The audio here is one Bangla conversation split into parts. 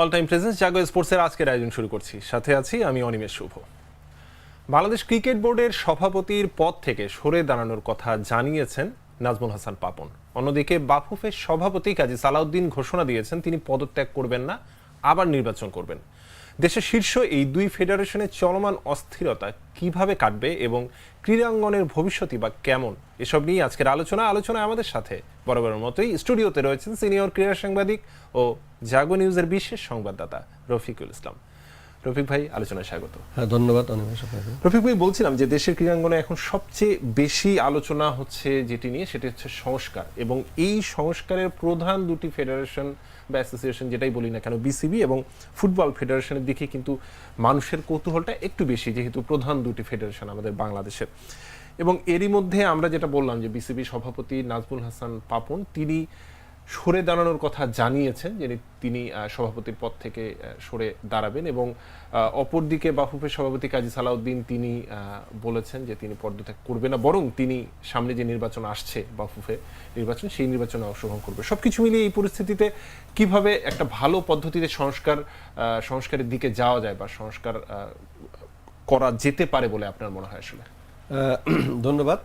অল টাইম প্রেজেন্স জাগো স্পোর্টসের আজকের আয়োজন শুরু করছি। সাথে আছি আমি অনিমেষ শুভ। বাংলাদেশ ক্রিকেট বোর্ডের সভাপতির পদ থেকে সরে দাঁড়ানোর কথা জানিয়েছেন নাজমুল হাসান পাপন। অন্যদিকে বাফুফের সভাপতি কাজী সালাউদ্দিন ঘোষণা দিয়েছেন, তিনি পদত্যাগ করবেন না, আবার নির্বাচন করবেন। দেশের শীর্ষ এই দুই ফেডারেশনের চলমান অস্থিরতা কীভাবে কাটবে এবং ক্রীড়াঙ্গনের ভবিষ্যতই বা কেমন, এসব নিয়ে আজকের আলোচনা, আলোচনায় আমাদের সাথে বরাবরের মতোই স্টুডিওতে রয়েছেন সিনিয়র ক্রীড়া সাংবাদিক ও জাগো নিউজের বিশেষ সংবাদদাতা রফিকুল ইসলাম। রফিক ভাই আলোচনায় স্বাগত। হ্যাঁ ধন্যবাদ অনিমেষ আপনাকে রফিক ভাই বলছিলাম যে দেশের ক্রীড়াঙ্গনে এখন সবচেয়ে বেশি আলোচনা হচ্ছে যেটি নিয়ে সেটি হচ্ছে সংস্কার। এবং এই সংস্কারের প্রধান দুটি ফেডারেশন বা অ্যাসোসিয়েশন যেটাই বলি না কেন বিসিবি এবং ফুটবল ফেডারেশনের দিকে কিন্তু মানুষের কৌতূহলটা একটু বেশি যেহেতু প্রধান দুটি ফেডারেশন আমাদের বাংলাদেশের। এবং এরই মধ্যে আমরা যেটা বললাম যে বিসিবি সভাপতি নাজমুল হাসান পাপন তিনি সরে দাঁড়ানোর কথা জানিয়েছেন যে তিনি সভাপতির পদ থেকে সরে দাঁড়াবেন এবং অপরদিকে বাফুফের সভাপতি কাজী সালাউদ্দিন তিনি বলেছেন যে তিনি পদত্যাগ করবে না, বরং তিনি সামনে যে নির্বাচন আসছে বাফুফে নির্বাচন, সেই নির্বাচনে অংশগ্রহণ করবে। সবকিছু মিলিয়ে এই পরিস্থিতিতে কীভাবে একটা ভালো পদ্ধতিতে সংস্কার সংস্কারের দিকে যাওয়া যায় বা সংস্কার করা যেতে পারে বলে আপনার মনে হয় আসলে? ধন্যবাদ।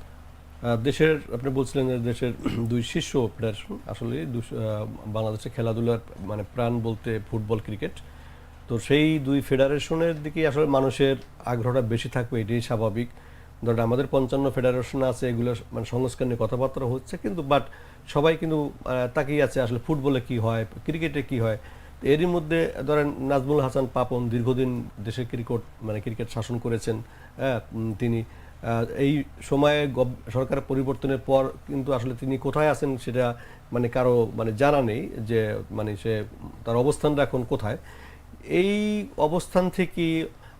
দেশের, আপনি বলছিলেন যে দেশের দুই শীর্ষ ফেডারেশন আসলে বাংলাদেশের খেলাধুলার মানে প্রাণ বলতে ফুটবল, ক্রিকেট। তো সেই দুই ফেডারেশনের দিকে আসলে মানুষের আগ্রহটা বেশি থাকবে, এটাই স্বাভাবিক। ধরেন আমাদের পঞ্চান্ন ফেডারেশন আছে, এগুলো মানে সংস্কার নিয়ে কথাবার্তা হচ্ছে, কিন্তু বাট সবাই কিন্তু তাকিয়ে আছে আসলে ফুটবলে কি হয়, ক্রিকেটে কি হয়। এরই মধ্যে, ধরেন নাজমুল হাসান পাপন দীর্ঘদিন দেশের ক্রিকেট মানে ক্রিকেট শাসন করেছেন হ্যাঁ তিনি। এই সময়ে সরকার পরিবর্তনের পর কিন্তু আসলে তিনি কোথায় আছেন সেটা মানে কারও মানে জানা নেই যে মানে সে তার অবস্থানটা এখন কোথায়। এই অবস্থান থেকে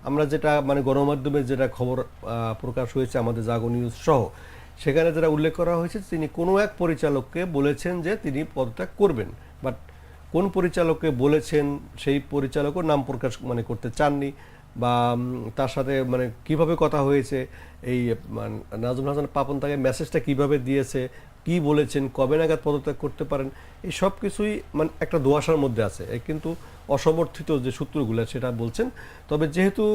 আমরা যেটা মানে গণমাধ্যমে যেটা খবর প্রকাশ হয়েছে আমাদের জাগো নিউজ সহ, সেখানে যেটা উল্লেখ করা হয়েছে তিনি কোনো এক পরিচালককে বলেছেন যে তিনি পদত্যাগ করবেন। বাট কোন পরিচালককে বলেছেন সেই পরিচালকও নাম প্রকাশ মানে করতে চাননি। বা তার সাথে মানে কীভাবে কথা হয়েছে এই মানে, নাজমুল হাসান পাপন তাকে মেসেজটা কীভাবে দিয়েছে কি বলেছেন কবে নাগাদ পদত্যাগ করতে পারেন এই সব কিছুই মানে একটা দোয়াশার মধ্যে আছে। কিন্তু অসমর্থিত যে সূত্রগুলো সেটা বলছেন। তবে যেহেতু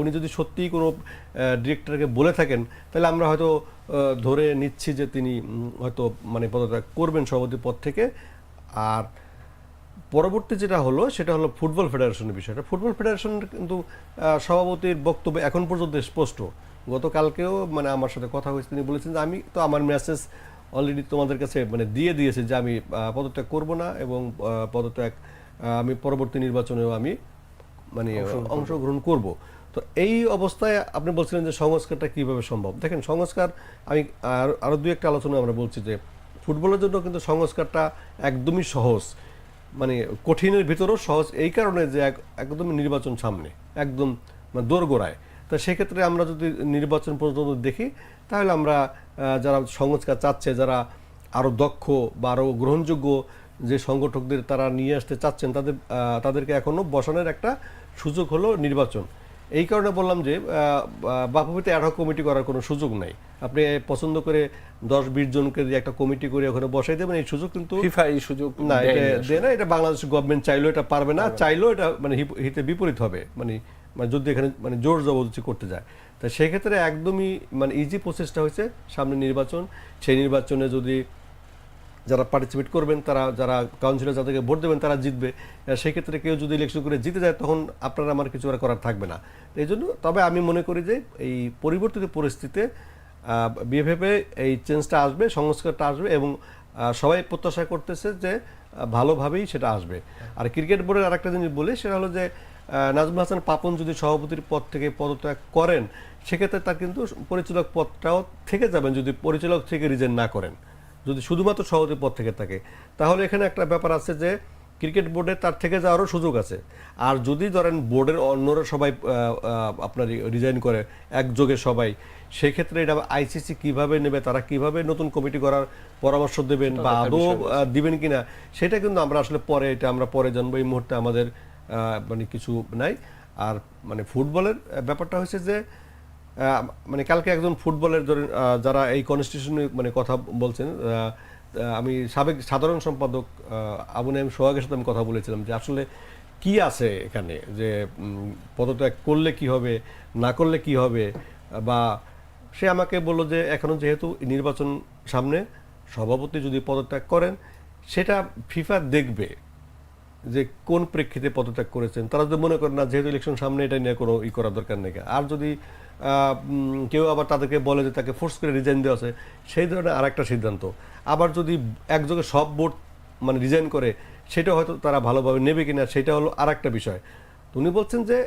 উনি যদি সত্যিই কোনো ডিরেক্টরকে বলে থাকেন তাহলে আমরা হয়তো ধরে নিচ্ছি যে তিনি হয়তো মানে পদত্যাগ করবেন সভাপতি পদ থেকে। আর পরবর্তী যেটা হলো সেটা হলো ফুটবল ফেডারেশনের বিষয়টা। ফুটবল ফেডারেশন কিন্তু সভাপতির বক্তব্য এখন পর্যন্ত স্পষ্ট। গতকালকেও মানে আমার সাথে কথা হয়েছে তিনি বলেছেন যে আমি তো আমার মেসেজ অলরেডি তোমাদের কাছে মানে দিয়ে দিয়েছি যে আমি পদত্যাগ করব না এবং পদত্যাগ আমি পরবর্তী নির্বাচনেও আমি মানে অংশগ্রহণ করব। তো এই অবস্থায় আপনি বলছিলেন যে সংস্কারটা কীভাবে সম্ভব? দেখেন সংস্কার আমি আর- আরও দুই একটা আলোচনা আমরা বলছি যে ফুটবলের জন্য কিন্তু সংস্কারটা একদমই সহজ। মানে কঠিনের ভিতরেও সহজ। এই কারণে যে একদম নির্বাচন সামনে, একদম মানে দোরগোড়ায়। তা সেক্ষেত্রে আমরা যদি নির্বাচন পর্যন্ত দেখি, তাহলে আমরা যারা সংস্কার চাচ্ছে, যারা আরও দক্ষ বা আরও গ্রহণযোগ্য যে সংগঠকদের তারা নিয়ে আসতে চাচ্ছেন, তাদের তাদেরকে এখনও বসানোর একটা সুযোগ হলো নির্বাচন। এই কারণে বললাম যে বাপুবিতে অ্যাডহক কমিটি করার কোনো সুযোগ নাই। আপনি পছন্দ করে দশ বিশ জনকে দিয়ে একটা কমিটি করে ওখানে বসাই দেবেন এই সুযোগ কিন্তু ফিফা এই সুযোগ না এটা দেয় না এটা বাংলাদেশ গভর্নমেন্ট চাইলেও এটা পারবে না চাইলেও এটা মানে হিতে বিপরীত হবে। মানে মানে যদি এখানে মানে জোর জবরদস্তি করতে যায়। তা সেক্ষেত্রে একদমই মানে ইজি প্রসেসটা হয়েছে সামনে নির্বাচন সেই নির্বাচনে যদি যারা পার্টিসিপেট করবেন, তারা, যারা কাউন্সিলর যাদেরকে ভোট দেবেন, তারা জিতবে। সেক্ষেত্রে কেউ যদি ইলেকশন করে জিতে যায়, তখন আপনারা আমার কিছু আর করার থাকবে না। এই জন্য, তবে আমি মনে করি যে, এই পরিবর্তিত পরিস্থিতিতে বিএফএফে এই চেঞ্জটা আসবে, সংস্কারটা আসবে এবং সবাই প্রত্যাশা করতেছে যে ভালোভাবেই সেটা আসবে। আর ক্রিকেট বোর্ডের আরেকটা জিনিস বলি, সেটা হলো যে নাজমুল হাসান পাপন যদি সভাপতির পদ থেকে পদত্যাগ করেন, সেক্ষেত্রে তার কিন্তু পরিচালক পদটাও থেকে যাবেন, যদি পরিচালক থেকে রিজেন না করেন। যদি শুধুমাত্র সভাপতি পদ থেকে থাকে। তাহলে এখানে একটা ব্যাপার আছে যে ক্রিকেট বোর্ডে তার থেকে যাওয়ারও সুযোগ আছে। আর যদি ধরেন বোর্ডের অন্যরা সবাই আপনার রিজাইন করে একযোগে সবাই সেক্ষেত্রে এটা আইসিসি কীভাবে নেবে তারা কীভাবে নতুন কমিটি করার পরামর্শ দেবেন বা আদৌ দিবেন কিনা সেটা কিন্তু আমরা আসলে পরে এটা আমরা পরে জানব। এই মুহূর্তে আমাদের মানে কিছু নাই। আর মানে ফুটবলের ব্যাপারটা হচ্ছে যে মানে কালকে একজন ফুটবলের যারা এই কনস্টিটিউশনে মানে কথা বলছেন আমি সাবেক সাধারণ সম্পাদক আবু নাইম সোহাগের সাথে আমি কথা বলেছিলাম যে আসলে কি আছে এখানে? যে পদত্যাগ করলে কি হবে, না করলে কি হবে? বা সে আমাকে বলল যে এখনও যেহেতু নির্বাচন সামনে, সভাপতি যদি পদত্যাগ করেন, সেটা ফিফা দেখবে যে কোন প্রেক্ষিতে পদত্যাগ করেছেন। তারা যদি মনে করেন, না, যেহেতু ইলেকশন সামনে এটা নিয়ে কোনো ই করার দরকার নেই। আর যদি কেউ আবার তাদেরকে বলে যে তাকে ফোর্স করে রিজাইন দেওয়া আছে, সেই ধরনের আর একটা সিদ্ধান্ত। আবার যদি একযোগে সব বোর্ড মানে রিজাইন করে, সেটা হয়তো তারা ভালোভাবে নেবে কিনা, সেটা হলো আর একটা বিষয়। উনি বলছেন যে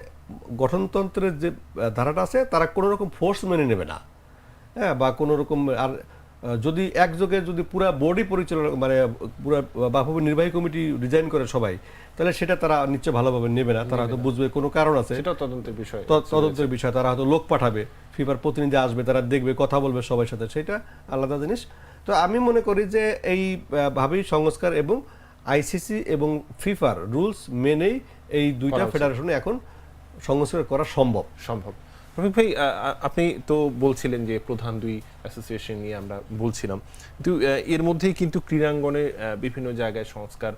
গঠনতন্ত্রের যে ধারাটা আছে, তারা কোনোরকম ফোর্স মেনে নেবে না। হ্যাঁ বা কোনোরকম আর যদি একযোগে যদি পুরা বোর্ডই পরিচালনা মানে পুরা বাফুবি নির্বাহী কমিটি রিজাইন করে সবাই তাহলে সেটা তারা নিশ্চয় ভালোভাবে নেবে না। তারা হয়তো বুঝবে কোনো কারণ আছে। সেটা তদন্তের বিষয়। তদন্তের বিষয়। তারা হয়তো লোক পাঠাবে ফিফার প্রতিনিধি আসবে তারা দেখবে কথা বলবে সবার সাথে। সেটা আলাদা জিনিস। তো আমি মনে করি যে এই ভাবেই সংস্কার এবং আইসিসি এবং ফিফার রুলস মেনেই এই দুইটা ফেডারেশনে এখন সংস্কার করা সম্ভব। সম্ভব। রফিক ভাই আপনি তো বলছিলেন যে প্রধান দুই অ্যাসোসিয়েশন নিয়ে আমরা বলছিলাম। কিন্তু এর মধ্যেই কিন্তু ক্রীড়াঙ্গনে বিভিন্ন জায়গায় সংস্কার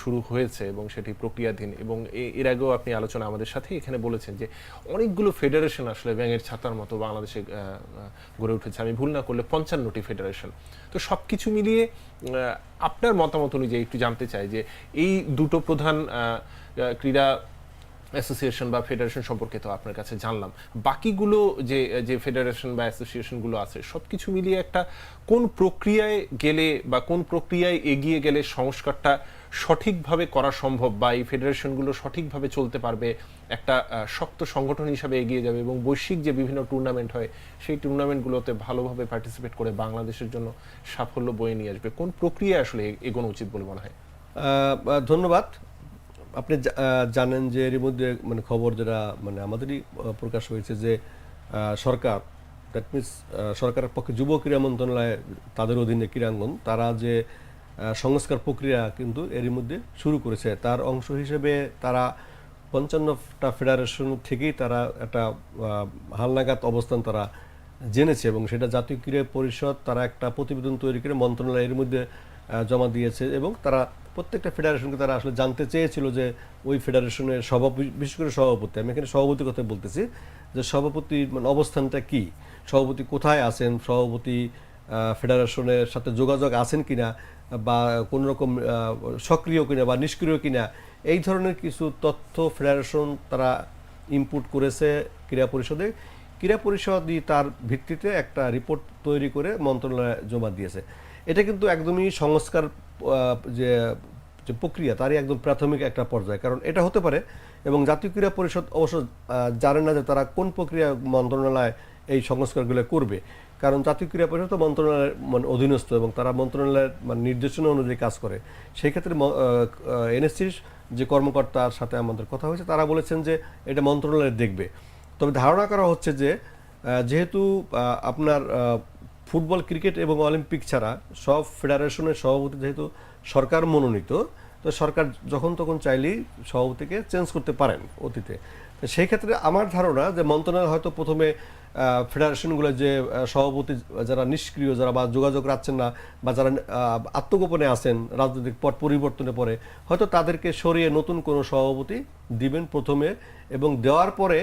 শুরু হয়েছে এবং সেটি প্রক্রিয়াধীন। এবং এর আগেও আপনি আলোচনা আমাদের সাথে এখানে বলেছেন যে অনেকগুলো ফেডারেশন আসলে ব্যাঙের ছাতার মতো বাংলাদেশে গড়ে উঠেছে। আমি ভুল না করলে পঞ্চান্নটি ফেডারেশন তো সব কিছু মিলিয়ে আপনার মতামত অনুযায়ী একটু জানতে চাই যে এই দুটো প্রধান ক্রীড়া অ্যাসোসিয়েশন বা ফেডারেশন সম্পর্কে তো আপনার কাছে জানলাম। বাকিগুলো যে যে ফেডারেশন বা অ্যাসোসিয়েশনগুলো আছে সব কিছু মিলিয়ে একটা কোন প্রক্রিয়ায় গেলে বা কোন প্রক্রিয়ায় এগিয়ে গেলে সংস্কারটা সঠিকভাবে করা সম্ভব বা এই ফেডারেশনগুলো সঠিকভাবে চলতে পারবে, একটা শক্ত সংগঠন হিসাবে এগিয়ে যাবে এবং বৈশ্বিক যে বিভিন্ন টুর্নামেন্ট হয়, সেই টুর্নামেন্টগুলোতে ভালোভাবে পার্টিসিপেট করে বাংলাদেশের জন্য সাফল্য বয়ে নিয়ে আসবে। কোন প্রক্রিয়ায় আসলে এগোনো উচিত বলে মনে হয়? ধন্যবাদ। আপনি জানেন যে এর মধ্যে মানে খবর যেটা মানে আমাদেরই প্রকাশ হয়েছে যে সরকার দ্যাট মিনস সরকারের পক্ষে যুব ক্রীড়া মন্ত্রণালয়, তাদের অধীনে ক্রীড়াঙ্গন, তারা যে সংস্কার প্রক্রিয়া কিন্তু এরই মধ্যে শুরু করেছে। তার অংশ হিসেবে তারা পঞ্চান্নটা ফেডারেশন থেকেই তারা একটা হালনাগাদ অবস্থান তারা জেনেছে এবং সেটা জাতীয় ক্রীড়া পরিষদ তারা একটা প্রতিবেদন তৈরি করে মন্ত্রণালয়ের মধ্যে জমা দিয়েছে এবং তারা প্রত্যেকটা ফেডারেশনকে তারা আসলে জানতে চেয়েছিল যে ওই ফেডারেশনের সভাপতি বিশেষ করে সভাপতি, আমি এখানে সভাপতির কথা বলতেছি, যে সভাপতির মানে অবস্থানটা কি? সভাপতি কোথায় আছেন? সভাপতি ফেডারেশনের সাথে যোগাযোগ আছেন কিনা? বা কোনো রকম সক্রিয় কিনা বা নিষ্ক্রিয় কিনা? এই ধরনের কিছু তথ্য ফেডারেশন তারা ইনপুট করেছে ক্রীড়া পরিষদে। ক্রীড়া পরিষদই তার ভিত্তিতে একটা রিপোর্ট তৈরি করে মন্ত্রণালয়ে জমা দিয়েছে। এটা কিন্তু একদমই সংস্কার যে যে প্রক্রিয়া, তারই একদম প্রাথমিক একটা পর্যায়ে। কারণ এটা হতে পারে এবং জাতীয় ক্রীড়া পরিষদ অবশ্য জানে না যে তারা কোন প্রক্রিয়া মন্ত্রণালয় এই সংস্কারগুলো করবে। কারণ জাতীয় ক্রীড়া পরিষদ তো মন্ত্রণালয়ের মানে অধীনস্থ এবং তারা মন্ত্রণালয়ের মানে নির্দেশনা অনুযায়ী কাজ করে। সেই ক্ষেত্রে এনএসসির যে কর্মকর্তার সাথে আমাদের কথা হয়েছে, তারা বলেছেন যে এটা মন্ত্রণালয় দেখবে। তবে ধারণা করা হচ্ছে যে যেহেতু আপনার ফুটবল, ক্রিকেট এবং অলিম্পিক ছাড়া সব ফেডারেশনের সভাপতি যেহেতু সরকার মনোনীত, তো সরকার যখন তখন চাইলেই সভাপতিকে চেঞ্জ করতে পারেন অতীতে। সেই ক্ষেত্রে আমার ধারণা যে মন্ত্রণালয় হয়তো প্রথমে ফেডারেশনগুলো যে সভাপতি যারা নিষ্ক্রিয়, যারা বা যোগাযোগ রাখছেন না বা যারা আত্মগোপনে আছেন, রাজনৈতিক পট পরিবর্তনে পরে, হয়তো তাদেরকে সরিয়ে নতুন কোনো সভাপতি দিবেন প্রথমে এবং দেওয়ার পরে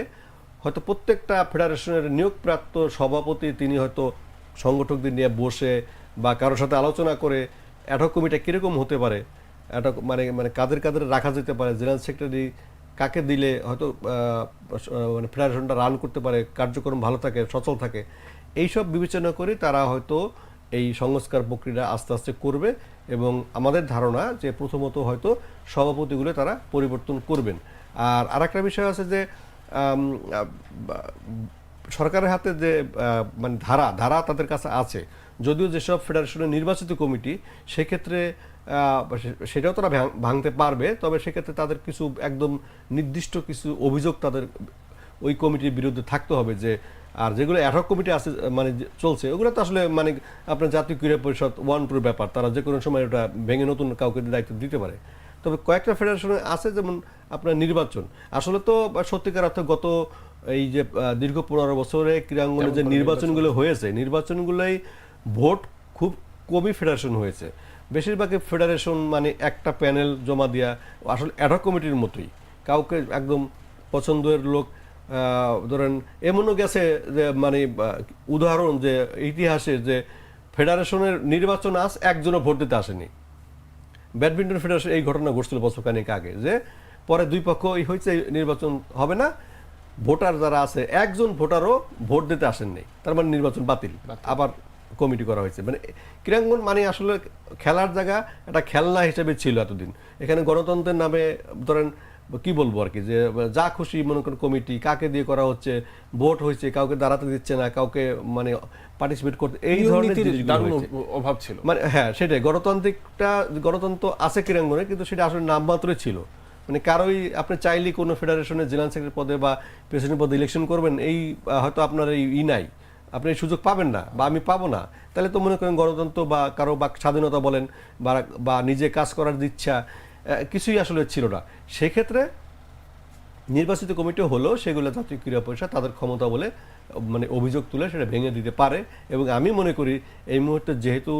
হয়তো প্রত্যেকটা ফেডারেশনের নিয়োগপ্রাপ্ত সভাপতি তিনি হয়তো সংগঠকদের নিয়ে বসে বা কারোর সাথে আলোচনা করে অ্যাডহক কমিটি কীরকম হতে পারে? অ্যাডহক মানে মানে কাদের কাদের রাখা যেতে পারে? জেনারেল সেক্রেটারি কাকে দিলে হয়তো মানে ফেডারেশনটা রান করতে পারে, কার্যক্রম ভালো থাকে, সচল থাকে? এইসব বিবেচনা করে তারা হয়তো এই সংস্কার প্রক্রিয়া আস্তে আস্তে করবে এবং আমাদের ধারণা যে প্রথমত হয়তো সভাপতিগুলো তারা পরিবর্তন করবেন। আর আরেকটা বিষয় আছে যে সরকারের হাতে যে মানে ধারা ধারা তাদের কাছে আছে। যদিও যেসব ফেডারেশনের নির্বাচিত কমিটি, সেক্ষেত্রে সেটাও তারা ভাঙ- ভাঙতে পারবে, তবে সেক্ষেত্রে তাদের কিছু একদম নির্দিষ্ট কিছু অভিযোগ তাদের ওই কমিটির বিরুদ্ধে থাকতে হবে যে, আর যেগুলো অ্যাডহক কমিটি আছে মানে চলছে, ওগুলো তো আসলে মানে আপনার জাতীয় ক্রীড়া পরিষদ ওয়ান টুর ব্যাপার, তারা যে কোনো সময় ওটা ভেঙে নতুন কাউকে দায়িত্ব দিতে পারে। তবে কয়েকটা ফেডারেশনে আছে যেমন আপনার নির্বাচন। আসলে তো সত্যিকার অর্থে গত এই যে দীর্ঘ পনেরো বছরে ক্রীড়াঙ্গনে যে নির্বাচনগুলো হয়েছে নির্বাচনগুলোই ভোট খুব কমই ফেডারেশন হয়েছে। বেশিরভাগই ফেডারেশন মানে একটা প্যানেল জমা দেওয়া আসলে অ্যাডক কমিটির মতোই। কাউকে একদম পছন্দের লোক ধরেন এমনও গেছে যে মানে উদাহরণ যে ইতিহাসে যে ফেডারেশনের নির্বাচন আস একজনও ভোট দিতে আসেনি। ব্যাডমিন্টন ফেডারেশন এই ঘটনা ঘটছিল বছর খানেক আগে যে পরে দুই পক্ষ এই হয়েছে নির্বাচন হবে না ভোটার যারা আছে একজন ভোটারও ভোট দিতে আসেননি। তার মানে নির্বাচন বাতিল। আবার কমিটি করা হয়েছে। মানে ক্রীড়াঙ্গন মানে আসলে খেলার জায়গা একটা খেলনা হিসেবে ছিল এতদিন। এখানে গণতন্ত্রের নামে ধরেন কি বলব আর কি? যে যা খুশি মনে করেন কমিটি কাকে দিয়ে করা হচ্ছে ভোট হয়েছে কাউকে দাঁড়াতে দিচ্ছে না কাউকে মানে পার্টিসিপেট করতে এই ধরনের। অভাব ছিল। মানে হ্যাঁ সেটাই। গণতান্ত্রিকটা গণতন্ত্র আছে ক্রীড়াঙ্গনে কিন্তু সেটা আসলে নামমাত্রই ছিল। মানে কারোই আপনি চাইলে কোনো ফেডারেশনের জেনারেল সেক্রেটারি পদে বা প্রেসিডেন্ট পদে ইলেকশন করবেন, এই হয়তো আপনার এই ই নাই। আপনি এই সুযোগ পাবেন না বা আমি পাবো না। তাহলে তো মনে করেন গণতন্ত্র বা কারও বা স্বাধীনতা বলেন বা বা নিজে কাজ করার ইচ্ছা কিছুই আসলে ছিল না। সেক্ষেত্রে নির্বাচিত কমিটি হলো সেগুলো জাতীয় ক্রীড়া পরিষদ তাদের ক্ষমতা বলে মানে অভিযোগ তুলে সেটা ভেঙে দিতে পারে। এবং আমি মনে করি এই মুহূর্তে যেহেতু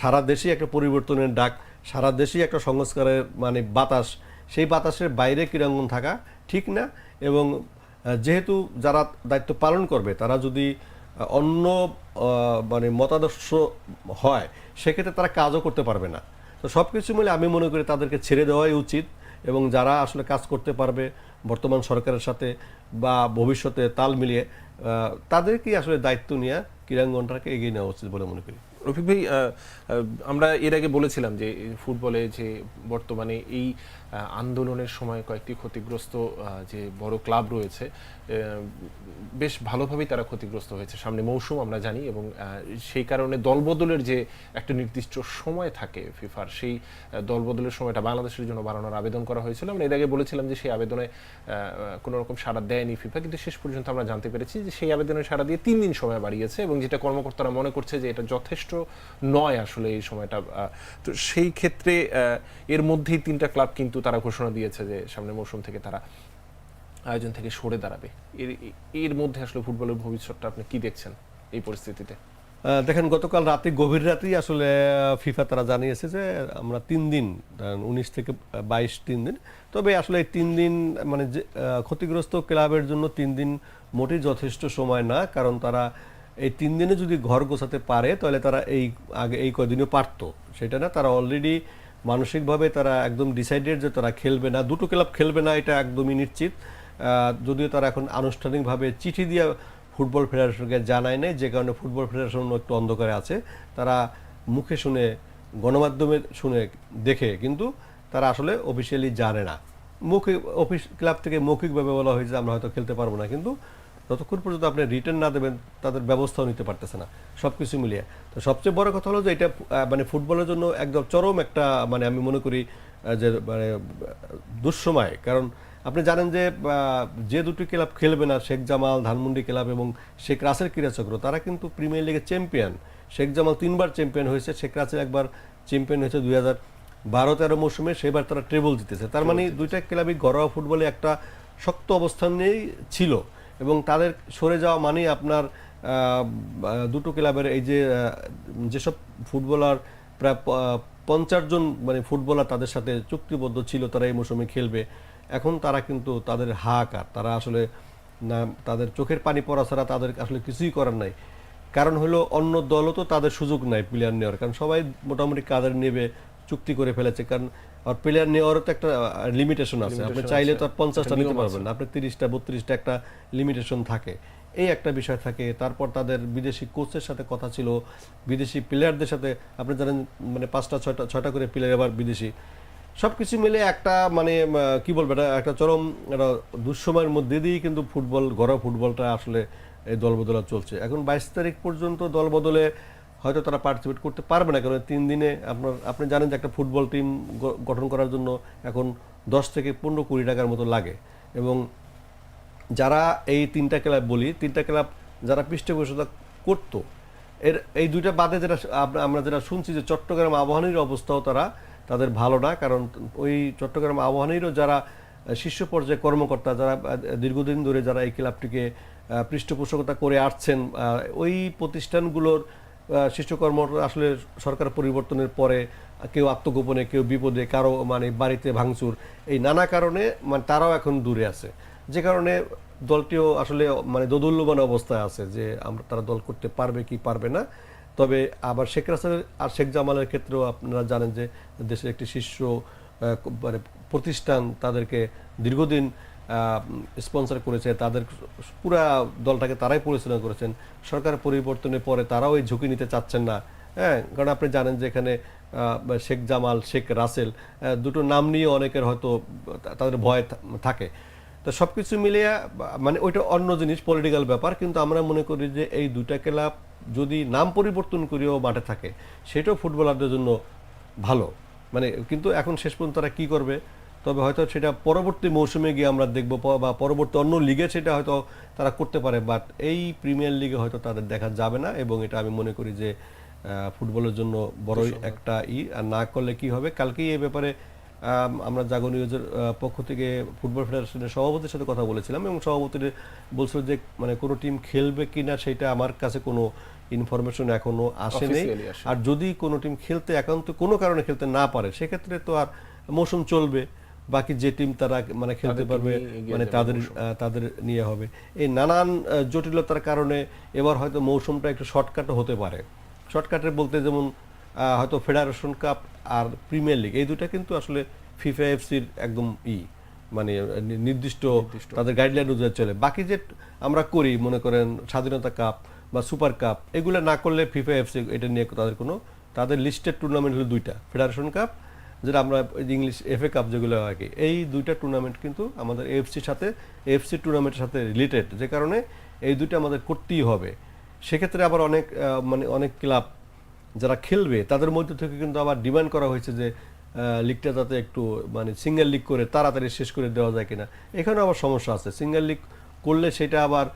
সারা দেশেই একটা পরিবর্তনের ডাক, সারা দেশেই একটা সংস্কারের মানে বাতাস সেই বাতাসের বাইরে ক্রীড়াঙ্গন থাকা ঠিক না এবং যেহেতু যারা দায়িত্ব পালন করবে, তারা যদি অন্য মানে মতাদর্শ হয়, সেক্ষেত্রে তারা কাজও করতে পারবে না। তো সব কিছু মিলে আমি মনে করি তাদেরকে ছেড়ে দেওয়াই উচিত এবং যারা আসলে কাজ করতে পারবে, বর্তমান সরকারের সাথে বা ভবিষ্যতে তাল মিলিয়ে তাদেরকেই আসলে দায়িত্ব নিয়ে ক্রীড়াঙ্গনটাকে এগিয়ে নেওয়া উচিত বলে মনে করি। রফিক ভাই আমরা এর আগে বলেছিলাম যে, ফুটবলে যে বর্তমানে এই আন্দোলনের সময় কয়েকটি ক্ষতিগ্রস্ত যে বড় ক্লাব রয়েছে বেশ ভালোভাবেই তারা ক্ষতিগ্রস্ত হয়েছে। সামনে মৌসুম আমরা জানি এবং সেই কারণে দলবদলের যে একটা নির্দিষ্ট সময় থাকে ফিফার, সেই দলবদলের সময়টা বাংলাদেশের জন্য বাড়ানোর আবেদন করা হয়েছিল। আমরা এর আগে বলেছিলাম যে সেই আবেদনে কোনো রকম সাড়া দেয়নি ফিফা, কিন্তু শেষ পর্যন্ত আমরা জানতে পেরেছি যে সেই আবেদনে সাড়া দিয়ে তিন দিন সময় বাড়িয়েছে এবং যেটা কর্মকর্তারা মনে করছে যে এটা যথেষ্ট নয় আসলে এই সময়টা তো সেই ক্ষেত্রে এর মধ্যেই তিনটা ক্লাব কিন্তু তারা ঘোষণা দিয়েছে যে সামনের মৌসুম থেকে তারা আয়োজন থেকে সরে দাঁড়াবে। এর এর মধ্যে আসলে ফুটবলের ভবিষ্যৎটা আপনি কি দেখছেন এই পরিস্থিতিতে? দেখেন, গতকাল রাতে, গভীর রাতেই আসলে ফিফা তারা জানিয়েছে যে আমরা তিন দিন উনিশ থেকে বাইশ তিন দিন, তবে আসলে এই তিন দিন মানে যে ক্ষতিগ্রস্ত ক্লাবের জন্য তিন দিন মোটেই যথেষ্ট সময় না, কারণ তারা এই তিন দিনে যদি ঘর গোছাতে পারে, তাহলে তারা এই, আগে এই কয়দিনও পারতো। সেটা না, তারা অলরেডি মানসিকভাবে তারা একদম ডিসাইডেড যে তারা খেলবে না। দুটো ক্লাব খেলবে না, এটা একদমই নিশ্চিত। যদিও তারা এখন আনুষ্ঠানিকভাবে চিঠি দিয়ে ফুটবল ফেডারেশনকে জানায় নাই, যে কারণে ফুটবল ফেডারেশন একটু অন্ধকারে আছে। তারা মুখে শুনে, গণমাধ্যমে শুনে দেখে, কিন্তু তারা আসলে অফিসিয়ালি জানে না। মুখে অফিস ক্লাব থেকে মৌখিকভাবে বলা হয়েছে, আমরা হয়তো খেলতে পারব না, কিন্তু যতক্ষণ পর্যন্ত আপনি রিটার্ন না দেবেন তাদের ব্যবস্থাও নিতে পারতেছে না সব কিছু মিলিয়ে। তো সবচেয়ে বড় কথা হলো যে এটা মানে ফুটবলের জন্য একদম চরম একটা মানে আমি মনে করি যে মানে দুঃসময়। কারণ আপনি জানেন যে যে দুটি ক্লাব খেলবে না শেখ জামাল ধানমন্ডি ক্লাব এবং শেখ রাসেল ক্রীড়াচক্র তারা কিন্তু প্রিমিয়ার লিগের চ্যাম্পিয়ন শেখ জামাল তিনবার চ্যাম্পিয়ন হয়েছে শেখ রাসেল একবার চ্যাম্পিয়ন হয়েছে দুই হাজার বারো তেরো মৌসুমে সেবার তারা ট্রেবল জিতেছে। তার মানে দুইটা ক্লাবই ঘরোয়া ফুটবলে একটা শক্ত অবস্থান নিয়েই ছিল। এবং তাদের সরে যাওয়া মানেই আপনার দুটো ক্লাবের এই যে যেসব ফুটবলার প্রায় পঞ্চাশ জন মানে ফুটবলার তাদের সাথে চুক্তিবদ্ধ ছিল, তারা এই মৌসুমে খেলবে। এখন তারা কিন্তু তাদের হাহাকার। তারা আসলে না, তাদের চোখের পানি পড়া ছাড়া তাদের আসলে কিছুই করার নাই। কারণ হলো অন্য দলও তো তাদের সুযোগ নাই প্লেয়ার নেওয়ার। কারণ সবাই মোটামুটি কাদের নেবে, চুক্তি করে ফেলেছে। কারণ আর প্লেয়ার নেওয়ারও তো একটা লিমিটেশন আছে। আপনি চাইলে তো আর পঞ্চাশটা নিতে পারবেন না। আপনি তিরিশটা বত্রিশটা একটা লিমিটেশন থাকে। এই একটা বিষয় থাকে। তারপর তাদের বিদেশি কোচের সাথে কথা ছিল। বিদেশি প্লেয়ারদের সাথে আপনি জানেন মানে পাঁচটা ছয়টা ছয়টা করে প্লেয়ার আবার বিদেশি। সব কিছু মিলে একটা মানে কি বলব এটা? একটা চরম একটা দুঃসময়ের মধ্যে দিয়েই কিন্তু ফুটবল ঘরোয়া ফুটবলটা আসলে এই দলবদলা চলছে। এখন বাইশ তারিখ পর্যন্ত দলবদলে হয়তো তারা পার্টিসিপেট করতে পারবে না কারণ তিন দিনে আপনার, আপনি জানেন যে একটা ফুটবল টিম গঠন করার জন্য এখন দশ থেকে পনেরো কোটি টাকার মতো লাগে। এবং যারা এই তিনটা ক্লাব বলি, তিনটা ক্লাব যারা পৃষ্ঠপোষকতা করতো, এর, এই দুইটা বাদে যেটা আমরা যেটা শুনছি যে চট্টগ্রাম আবহানীর অবস্থাও তারা তাদের ভালো না, কারণ ওই চট্টগ্রাম আবহানীরও যারা শীর্ষ পর্যায়ে কর্মকর্তা, যারা দীর্ঘদিন ধরে যারা এই ক্লাবটিকে পৃষ্ঠপোষকতা করে আসছেন ওই প্রতিষ্ঠানগুলোর কর্মকর্তা আসলে সরকার পরিবর্তনের পরে কেউ আত্মগোপনে, কেউ বিপদে, কারও মানে বাড়িতে ভাঙচুর, এই নানা কারণে মানে তারাও এখন দূরে আছে। যে কারণে দলটিও আসলে মানে দোদুল্যমান অবস্থায় আছে যে আমরা, তারা দল করতে পারবে কি পারবে না। তবে আবার শেখ রাসেল আর শেখ জামালের ক্ষেত্রেও আপনারা জানেন যে দেশের একটি শীর্ষ মানে প্রতিষ্ঠান তাদেরকে দীর্ঘদিন স্পন্সর করেছে, তাদের পুরা দলটাকে তারাই পরিচালনা করেছেন। সরকার পরিবর্তনের পরে তারাও এই ঝুঁকি নিতে চাচ্ছেন না। হ্যাঁ কারণ আপনি জানেন যে এখানে শেখ জামাল, শেখ রাসেল দুটো নাম নিয়ে অনেকের হয়তো তাদের ভয় থাকে। তো সব কিছু মিলিয়ে মানে ওইটা অন্য জিনিস পলিটিক্যাল ব্যাপার, কিন্তু আমরা মনে করি যে এই দুটা ক্লাব যদি নাম পরিবর্তন করেও মাঠে থাকে, সেটাও ফুটবলারদের জন্য ভালো। মানে কিন্তু এখন শেষ পর্যন্ত তারা কী করবে? তবে হয়তো সেটা পরবর্তী মৌসুমে গিয়ে আমরা দেখব বা পরবর্তী অন্য লিগে সেটা হয়তো তারা করতে পারে বাট এই প্রিমিয়ার লিগে হয়তো তাদের দেখা যাবে না এবং এটা আমি মনে করি যে ফুটবলের জন্য বড়ই একটা ই। আর না করলে কি হবে? কালকেই এই ব্যাপারে আমরা জাগো নিউজের পক্ষ থেকে ফুটবল ফেডারেশনের সভাপতির সাথে কথা বলেছিলাম এবং সভাপতি বলছিল যে মানে কোনো টিম খেলবে কি না সেটা আমার কাছে কোনো ইনফরমেশন এখনও আসেনি। আর যদি কোনো টিম খেলতে একান্ত কোনো কারণে খেলতে না পারে সেক্ষেত্রে তো আর মৌসুম চলবে। বাকি যে টিম তারা মানে খেলতে পারবে মানে তাদের তাদের নিয়ে হবে। এই নানান জটিলতার কারণে এবার হয়তো মৌসুমটা একটু শর্টকাটও হতে পারে। শর্টকাটে বলতে যেমন হয়তো ফেডারেশন কাপ আর প্রিমিয়ার লিগ এই দুটা কিন্তু আসলে ফিফা এফসির একদম ই মানে নির্দিষ্ট তাদের গাইডলাইন অনুযায়ী চলে। বাকি যে আমরা করি মনে করেন স্বাধীনতা কাপ বা সুপার কাপ এগুলো না করলে ফিফা এফসি এটা নিয়ে তাদের কোনো তাদের লিস্টেড টুর্নামেন্ট হলো দুইটা ফেডারেশন কাপ যেটা আমরা ইংলিশ এফএ কাপ যেগুলো আর কি, এই দুইটা টুর্নামেন্ট কিন্তু আমাদের এফসির সাথে এফসি টুর্নামেন্টের সাথে রিলেটেড যে কারণে এই দুইটা আমাদের করতেই হবে। সেক্ষেত্রে আবার অনেক মানে অনেক ক্লাব যারা খেলবে, তাদের মধ্যে থেকে কিন্তু আবার ডিমান্ড করা হয়েছে যে লিগটা যাতে একটু মানে সিঙ্গেল লিগ করে তাড়াতাড়ি শেষ করে দেওয়া যায় কিনা। এখানে আবার সমস্যা আছে সিঙ্গেল লিগ করলে সেটা আবার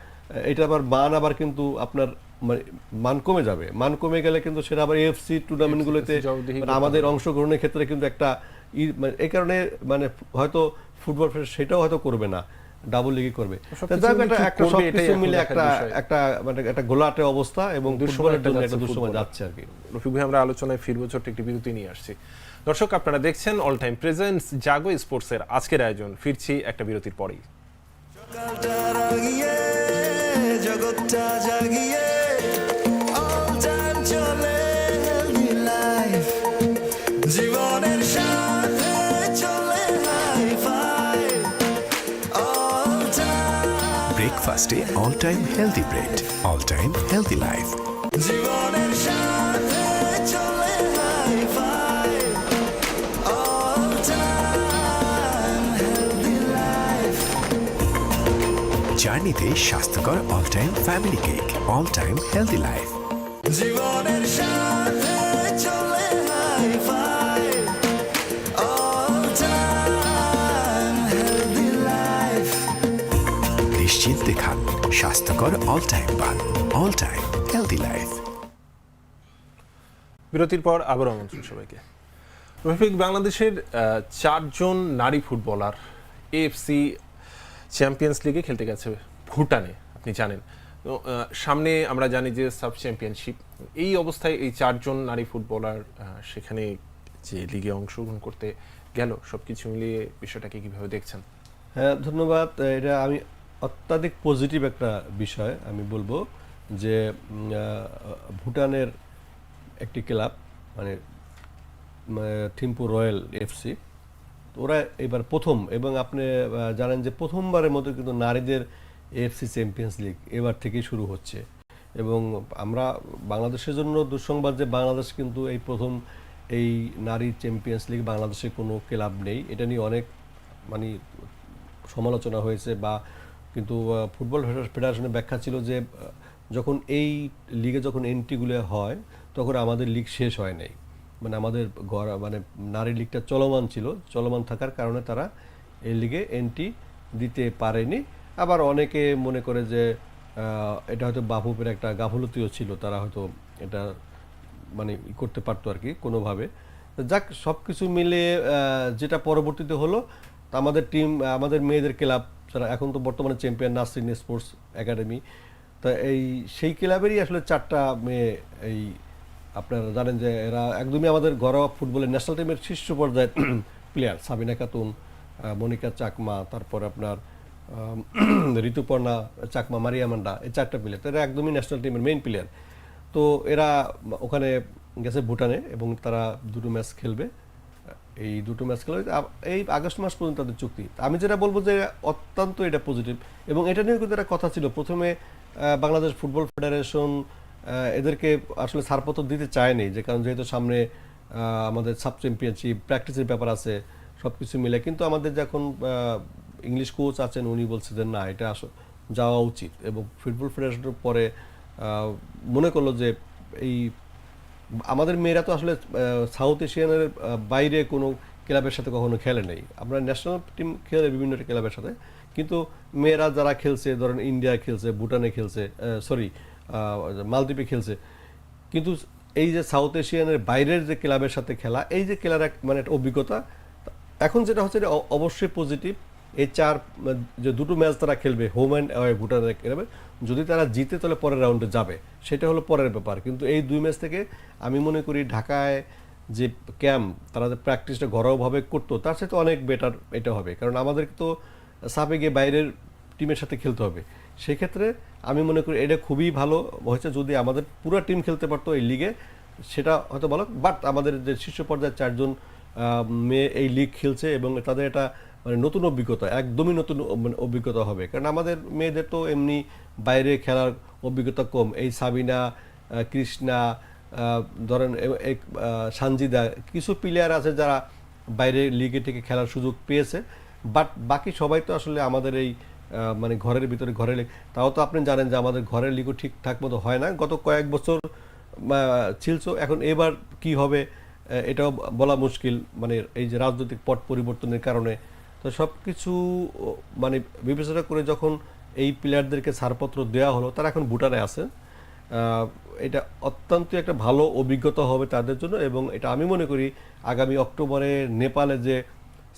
এটা আবার মান আবার কিন্তু আপনার মানে মান কমে যাবে। মান কমে গেলে কিন্তু সেটা আবার এফসি টুর্নামেন্টগুলোতে মানে আমাদের অংশগ্রহণের ক্ষেত্রে কিন্তু একটা মানে এই কারণে মানে হয়তো ফুটবল সেটাও হয়তো করবে না। ডাবল লিগই করবে। মিলে একটা একটা মানে একটা ঘোলাটে অবস্থা এবং দুঃসময় জন্য যাচ্ছে একটা দুঃসময় যাচ্ছে আর কি। রফিক ভাই আমরা আলোচনায় ফিরবো ছোট্ট একটি বিরতি নিয়ে আসছি। দর্শক আপনারা দেখছেন অল টাইম প্রেজেন্টস জাগো স্পোর্টসের আজকের আয়োজন। ফিরছি একটা বিরতির পরেই। জগৎটা জাগিয়ে চলে জীবনের সাথে চলে ব্রেকফাস্টে all time healthy bread all time healthy life জীবনের জার্নিতে স্বাস্থ্যকর all time family cake all time healthy life জীবনের সাথে চলে। নিশ্চিন্তে খান স্বাস্থ্যকর অল টাইম পান অল টাইম হেলদি লাইফ বিরতির পর আবার আমন্ত্রণ সবাইকে। রফিক বাংলাদেশের চারজন নারী ফুটবলার এএফসি চ্যাম্পিয়ন্স লিগে খেলতে গেছে। ভুটানে আপনি জানেন। তো, সামনে আমরা জানি যে সাব চ্যাম্পিয়নশিপ এই অবস্থায় এই চারজন নারী ফুটবলার সেখানে যে লিগে অংশগ্রহণ করতে গেল সব কিছু মিলিয়ে বিষয়টাকে কীভাবে দেখছেন? হ্যাঁ ধন্যবাদ। এটা আমি অত্যাধিক পজিটিভ একটা বিষয় আমি বলব যে ভুটানের একটি ক্লাব মানে থিম্পু রয়্যাল এফসি ওরা এবার প্রথম এবং আপনি জানেন যে প্রথমবারের মতো কিন্তু নারীদের এফসি চ্যাম্পিয়ন্স লিগ এবার থেকেই শুরু হচ্ছে। এবং আমরা বাংলাদেশের জন্য দুঃসংবাদ যে বাংলাদেশ কিন্তু এই প্রথম এই নারী চ্যাম্পিয়ন্স লিগ বাংলাদেশে কোনো ক্লাব নেই। এটা নিয়ে অনেক মানে সমালোচনা হয়েছে বা কিন্তু ফুটবল ফেডারেশনের ব্যাখ্যা ছিল যে যখন এই লিগে যখন এন্ট্রিগুলো হয়, তখন আমাদের লিগ শেষ হয় নাই। মানে আমাদের ঘর মানে নারী লিগটা চলমান ছিল। চলমান থাকার কারণে তারা এই লিগে এন্ট্রি দিতে পারেনি। আবার অনেকে মনে করে যে এটা হয়তো বাফুপের একটা গাফলতিও ছিল, তারা হয়তো এটা মানে করতে পারতো আর কি কোনোভাবে। যাক সব কিছু মিলে যেটা পরবর্তীতে হলো আমাদের টিম আমাদের মেয়েদের ক্লাব, যারা এখন তো বর্তমানে চ্যাম্পিয়ন নাসরিন স্পোর্টস একাডেমি তা এই, সেই ক্লাবেরই আসলে চারটা মেয়ে এই আপনারা জানেন যে এরা একদমই আমাদের ঘরোয়া ফুটবলের ন্যাশনাল টিমের শীর্ষ পর্যায়ের প্লেয়ার সাবিনা খাতুন মনিকা চাকমা, তারপর আপনার ঋতুপর্ণা, চাকমা, মারিয়া মান্ডা, এই চারটা প্লেয়ার এরা একদমই ন্যাশনাল টিমের মেইন প্লেয়ার তো এরা ওখানে গেছে ভুটানে এবং তারা দুটো ম্যাচ খেলবে। এই দুটো ম্যাচ খেলা এই আগস্ট মাস পর্যন্ত তাদের চুক্তি। আমি যেটা বলব যে অত্যন্ত এটা পজিটিভ এবং এটা নিয়ে কিন্তু একটা কথা ছিল। প্রথমে বাংলাদেশ ফুটবল ফেডারেশন এদেরকে আসলে ছাড়পত্র দিতে চায়নি যে কারণ যেহেতু সামনে আমাদের সাব চ্যাম্পিয়নশিপ প্র্যাকটিসের ব্যাপার আছে সব কিছু মিলে। কিন্তু আমাদের যখন ইংলিশ কোচ আছেন, উনি বলছে যে, না, এটা আস যাওয়া উচিত। এবং ফুটবল ফেডারেশনের পরে মনে করল যে, এই আমাদের মেয়েরা তো আসলে সাউথ এশিয়ানের বাইরে কোনো ক্লাবের সাথে কখনো খেলে নেই। আমরা ন্যাশনাল টিম খেলে বিভিন্ন ক্লাবের সাথে। কিন্তু মেয়েরা যারা খেলছে, ধরেন ইন্ডিয়া খেলছে ভুটানে খেলছে সরি মালদ্বীপে খেলছে, কিন্তু এই যে সাউথ এশিয়ানের বাইরের যে ক্লাবের সাথে খেলা, এই যে খেলার এক মানে একটা অভিজ্ঞতা, এখন যেটা হচ্ছে অবশ্যই পজিটিভ এই চার, যে দুটো ম্যাচ তারা খেলবে, হোম অ্যান্ড অ্যাওয়ে ভুটানের খেলবে যদি তারা জিতে তাহলে পরের রাউন্ডে যাবে। সেটা হলো পরের ব্যাপার। কিন্তু এই দুই ম্যাচ থেকে আমি মনে করি ঢাকায় যে ক্যাম্প তারা যে প্র্যাকটিসটা ঘরোয়াভাবে করতো, তার সাথে অনেক বেটার এটা হবে। কারণ আমাদের তো সাবেগে বাইরের টিমের সাথে খেলতে হবে। সেক্ষেত্রে আমি মনে করি এটা খুবই ভালো হয়েছে যদি আমাদের পুরো টিম খেলতে পারতো এই লিগে সেটা হয়তো ভালো বাট আমাদের যে শীর্ষ পর্যায়ের চারজন মেয়ে এই লিগ খেলছে এবং তাদের এটা মানে নতুন অভিজ্ঞতা, একদমই নতুন মানে অভিজ্ঞতা হবে। কারণ আমাদের মেয়েদের তো এমনি বাইরে খেলার অভিজ্ঞতা কম। এই সাবিনা কৃষ্ণা ধরেন সানজিদা, কিছু প্লেয়ার আছে যারা বাইরে লিগে থেকে খেলার সুযোগ পেয়েছে। বাট বাকি সবাই তো আসলে আমাদের এই মানে ঘরের ভিতরে, ঘরের তাও তো আপনি জানেন যে আমাদের ঘরের লিগও ঠিকঠাক মতো হয় না। গত কয়েক বছর ছিল এখন এবার কি হবে এটাও বলা মুশকিল। মানে এই যে রাজনৈতিক পট পরিবর্তনের কারণে তো সব কিছু মানে বিবেচনা করে যখন এই প্লেয়ারদেরকে ছাড়পত্র দেওয়া হলো তারা এখন ভুটানে আছে। এটা অত্যন্ত একটা ভালো অভিজ্ঞতা হবে তাদের জন্য এবং এটা আমি মনে করি আগামী অক্টোবরে নেপালে যে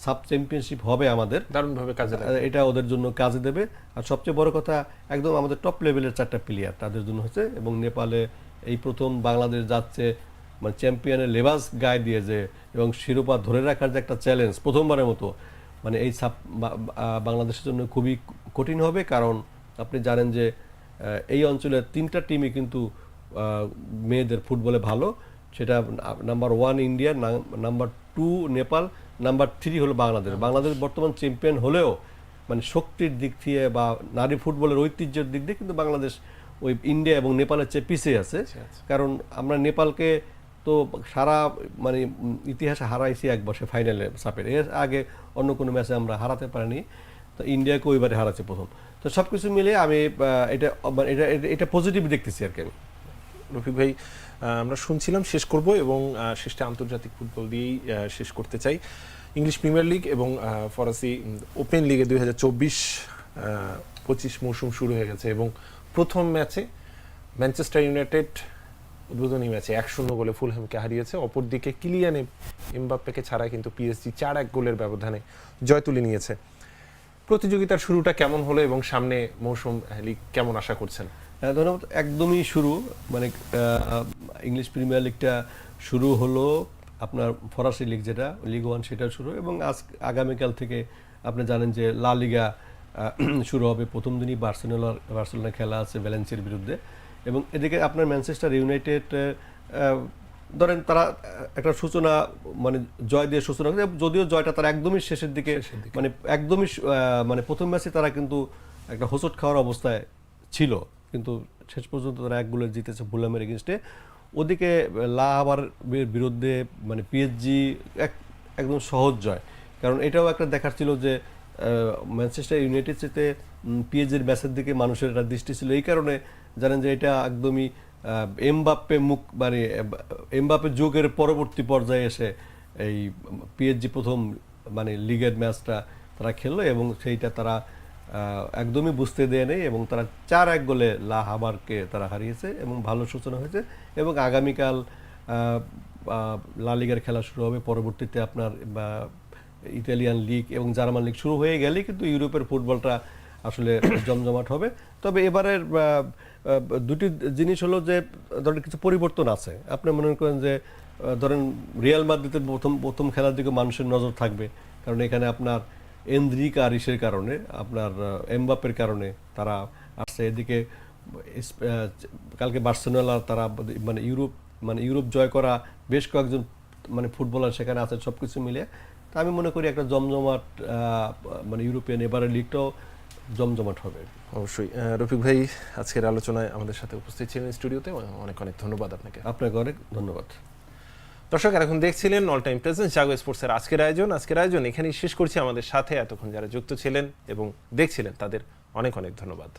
সাব চ্যাম্পিয়নশিপ হবে আমাদের দারুণভাবে কাজে এটা ওদের জন্য কাজে দেবে। আর সবচেয়ে বড় কথা একদম আমাদের টপ লেভেলের চারটা প্লেয়ার তাদের জন্য হচ্ছে এবং নেপালে এই প্রথম বাংলাদেশ যাচ্ছে মানে চ্যাম্পিয়নের লেবাস গায়ে দিয়ে যে এবং শিরোপা ধরে রাখার যে একটা চ্যালেঞ্জ প্রথমবারের মতো মানে এই সাপ বাংলাদেশের জন্য খুবই কঠিন হবে কারণ আপনি জানেন যে এই অঞ্চলের তিনটা টিমই কিন্তু মেয়েদের ফুটবলে ভালো। সেটা number one India number two Nepal number three হলো বাংলাদেশ। বাংলাদেশ বর্তমান চ্যাম্পিয়ন হলেও মানে শক্তির দিক দিয়ে বা নারী ফুটবলের ঐতিহ্যের দিক দিয়ে কিন্তু বাংলাদেশ ওই ইন্ডিয়া এবং নেপালের চেয়ে পিছিয়ে আছে। কারণ আমরা নেপালকে তো সারা মানে ইতিহাসে হারাইছি এক বছর ফাইনালে সাপের এর আগে অন্য কোনো ম্যাচে আমরা হারাতে পারিনি। তো ইন্ডিয়াকে ওইবারে হারাচ্ছে প্রথম। তো সব কিছু মিলে আমি এটা মানে এটা, এটা- এটা পজিটিভ দেখতেছি আর কি আমি। রফিক ভাই আমরা শুনছিলাম, শেষ করব এবং শেষটা আন্তর্জাতিক ফুটবল দিয়েই শেষ করতে চাই। ইংলিশ প্রিমিয়ার লিগ এবং ফরাসি ওপেন লিগে দুই হাজার চব্বিশ পঁচিশ মৌসুম শুরু হয়ে গেছে এবং প্রথম ম্যাচে ম্যানচেস্টার ইউনাইটেড উদ্বোধনী ম্যাচে এক শূন্য গোলে ফুলহ্যামকে হারিয়েছে। অপরদিকে কিলিয়ান এমবাপ্পেকে ছাড়া কিন্তু পিএসজি চার এক গোলের ব্যবধানে জয় তুলে নিয়েছে। প্রতিযোগিতার শুরুটা কেমন হলো এবং সামনে মৌসুম লিগ কেমন আশা করছেন? ধন্যবাদ। একদমই শুরু। মানে ইংলিশ প্রিমিয়ার লিগটা শুরু হলো আপনার ফরাসি লিগ যেটা, লিগ ওয়ান সেটা শুরু এবং আজ আগামীকাল থেকে আপনি জানেন যে লা লিগা শুরু হবে। প্রথম দিনই বার্সেলোনা বার্সেলোনা খেলা আছে ভ্যালেন্সিয়ার বিরুদ্ধে। এবং এদিকে আপনার ম্যানচেস্টার ইউনাইটেড ধরেন তারা একটা সূচনা মানে জয় দিয়ে সূচনা করে যদিও জয়টা তারা একদমই শেষের দিকে মানে একদমই মানে প্রথম ম্যাচে তারা কিন্তু একটা হোঁচট খাওয়ার অবস্থায় ছিল কিন্তু শেষ পর্যন্ত তারা এক গোলে জিতেছে বুলামের এগেনস্টে। ওদিকে লা আবার বিরুদ্ধে মানে পিএসজি এক একদম সহজ জয়। কারণ এটাও একটা দেখার ছিল যে ম্যানচেস্টার ইউনাইটেড চেতে পিএসজির ম্যাচের দিকে মানুষের একটা দৃষ্টি ছিল। এই কারণে জানেন যে এটা একদমই এমবাপ্পে মুখ মানে এমবাপ্পে যুগের পরবর্তী পর্যায়ে এসে এই পিএসজি প্রথম মানে লিগের ম্যাচটা তারা খেললো এবং সেইটা তারা একদমই বুঝতে দেয় নেই এবং তারা চার এক গোলে লা হাবারকে তারা হারিয়েছে এবং ভালো সূচনা হয়েছে এবং আগামীকাল লা লিগার খেলা শুরু হবে। পরবর্তীতে আপনার ইতালিয়ান লিগ এবং জার্মান লিগ শুরু হয়ে গেলে কিন্তু ইউরোপের ফুটবলটা আসলে জমজমাট হবে। তবে আহ, দুটি জিনিস হলো যে ধরেন কিছু পরিবর্তন আছে। আপনি মনে করেন যে ধরেন রিয়াল মাদ্রিদের প্রথম প্রথম খেলার দিকে মানুষের নজর থাকবে। কারণ এখানে আপনার এন্দ্রিক আরিসের কারণে আপনার এমবাপের কারণে তারা আসছে। এদিকে কালকে বার্সেলোনা তারা মানে ইউরোপ মানে ইউরোপ জয় করা বেশ কয়েকজন মানে ফুটবলার সেখানে আছে সব কিছু মিলে। তা আমি মনে করি একটা জমজমাট মানে ইউরোপিয়ান এবারের লিগটাও জমজমাট হবে। অবশ্যই। রফিক ভাই আজকের আলোচনায় আমাদের সাথে উপস্থিত ছিলেন স্টুডিওতে অনেক অনেক ধন্যবাদ আপনাকে। আপনাকে অনেক ধন্যবাদ। দর্শক এখন দেখছিলেন অল টাইম প্রেজেন্ট জাগো স্পোর্টসের আজকের আয়োজন। আজকের আয়োজন এখানেই শেষ করছি আমাদের সাথে। এতক্ষণ যারা যুক্ত ছিলেন এবং দেখছিলেন তাদের অনেক অনেক ধন্যবাদ।